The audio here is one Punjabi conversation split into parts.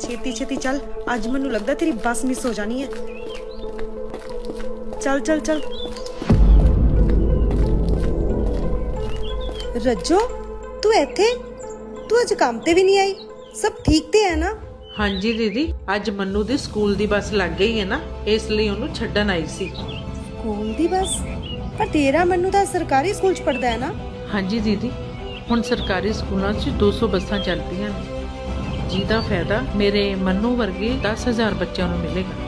ਛੇਤੀ ਛੇਤੀ ਚੱਲ। ਅੱਜ ਮੈਨੂੰ ਲੱਗਦਾ ਤੇਰੀ ਬੱਸ ਮਿਸ ਹੋ ਜਾਣੀ ਹੈ। ਚੱਲ ਚੱਲ ਚੱਲ। ਰੱਜੋ ਤੂੰ ਇੱਥੇ? ਤੂੰ ਅੱਜ ਕੰਮ ਤੇ ਵੀ ਨਹੀਂ ਆਈ। ਸਭ ਠੀਕ ਤੇ ਹੈ ਨਾ? ਹਾਂਜੀ ਦੀਦੀ ਅੱਜ ਮੰਨੂ ਦੀ ਸਕੂਲ ਦੀ ਬੱਸ ਲੱਗ ਗਈ ਹੈ ਨਾ ਇਸ ਲਈ ਉਹਨੂੰ ਛੱਡਣ ਆਈ ਸੀ। ਸਕੂਲ ਦੀ ਬੱਸ? ਪਰ ਤੇਰਾ ਮੈਨੂੰ ਤਾਂ ਸਰਕਾਰੀ ਸਕੂਲ ਚ ਪੜਦਾ ਹੈ ਨਾ? ਹਾਂਜੀ ਦੀਦੀ ਹੁਣ ਸਰਕਾਰੀ ਸਕੂਲਾਂ 'ਚ 200 ਬੱਸਾਂ ਚੱਲ ਪਈਆਂ ਨੇ। ਜਿਹਦਾ ਫਾਇਦਾ ਮੇਰੇ ਮੰਨੂ ਵਰਗੇ 10000 ਬੱਚਿਆਂ ਨੂੰ ਮਿਲੇਗਾ।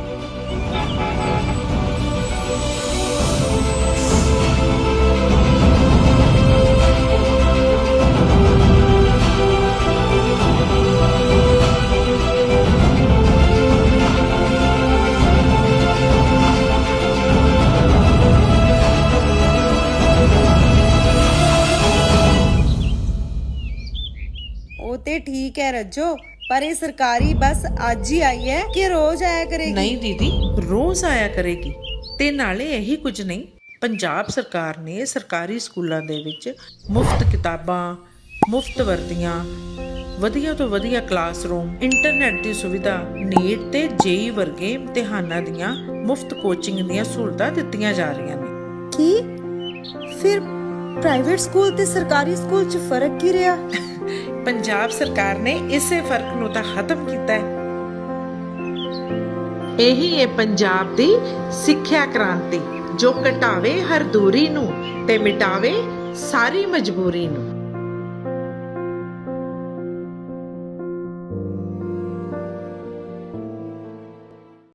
ਉਹ ਤੇ ਠੀਕ ਹੈ ਰੱਜੋ। ਪਰ ਇਹ ਸਰਕਾਰੀ ਬੱਸ ਅੱਜ ਹੀ ਆਈ ਹੈ ਕਿ ਰੋਜ਼ ਆਇਆ ਕਰੇਗੀ? ਨਹੀਂ ਦੀਦੀ ਰੋਜ਼ ਆਇਆ ਕਰੇਗੀ। ਤੇ ਨਾਲੇ ਇਹੀ ਕੁਝ ਨਹੀਂ ਪੰਜਾਬ ਸਰਕਾਰ ਨੇ ਸਰਕਾਰੀ ਸਕੂਲਾਂ ਦੇ ਵਿੱਚ ਮੁਫਤ ਕਿਤਾਬਾਂ ਮੁਫਤ ਵਰਦੀਆਂ ਵਧੀਆ ਤੋਂ ਵਧੀਆ ਕਲਾਸਰੂਮ ਇੰਟਰਨੈਟ ਦੀ ਸੁਵਿਧਾ ਨੀਟ ਤੇ ਜੇਈ ਵਰਗੇ ਇਮਤਿਹਾਨਾਂ ਦੀਆਂ ਮੁਫਤ ਕੋਚਿੰਗ ਦੀਆਂ ਸਹੂਲਤਾਂ ਦਿੱਤੀਆਂ ਜਾ ਰਹੀਆਂ ਨੇ। ਕੀ? ਫਿਰ ਪ੍ਰਾਈਵੇਟ ਸਕੂਲ ਤੇ ਸਰਕਾਰੀ ਸਕੂਲ ਚ ਫ਼ਰਕ ਕੀ ਰਿਹਾ? ਪੰਜਾਬ ਸਰਕਾਰ ਨੇ ਇਸੇ ਫ਼ਰਕ ਨੂੰ ਤਾਂ ਖਤਮ ਕੀਤਾ ਹੈ। ਇਹੀ ਹੈ ਪੰਜਾਬ ਦੀ ਸਿੱਖਿਆ ਕ੍ਰਾਂਤੀ ਜੋ ਘਟਾਵੇ ਹਰ ਦੂਰੀ ਨੂੰ ਤੇ ਮਿਟਾਵੇ ਸਾਰੀ ਮਜਬੂਰੀ ਨੂੰ।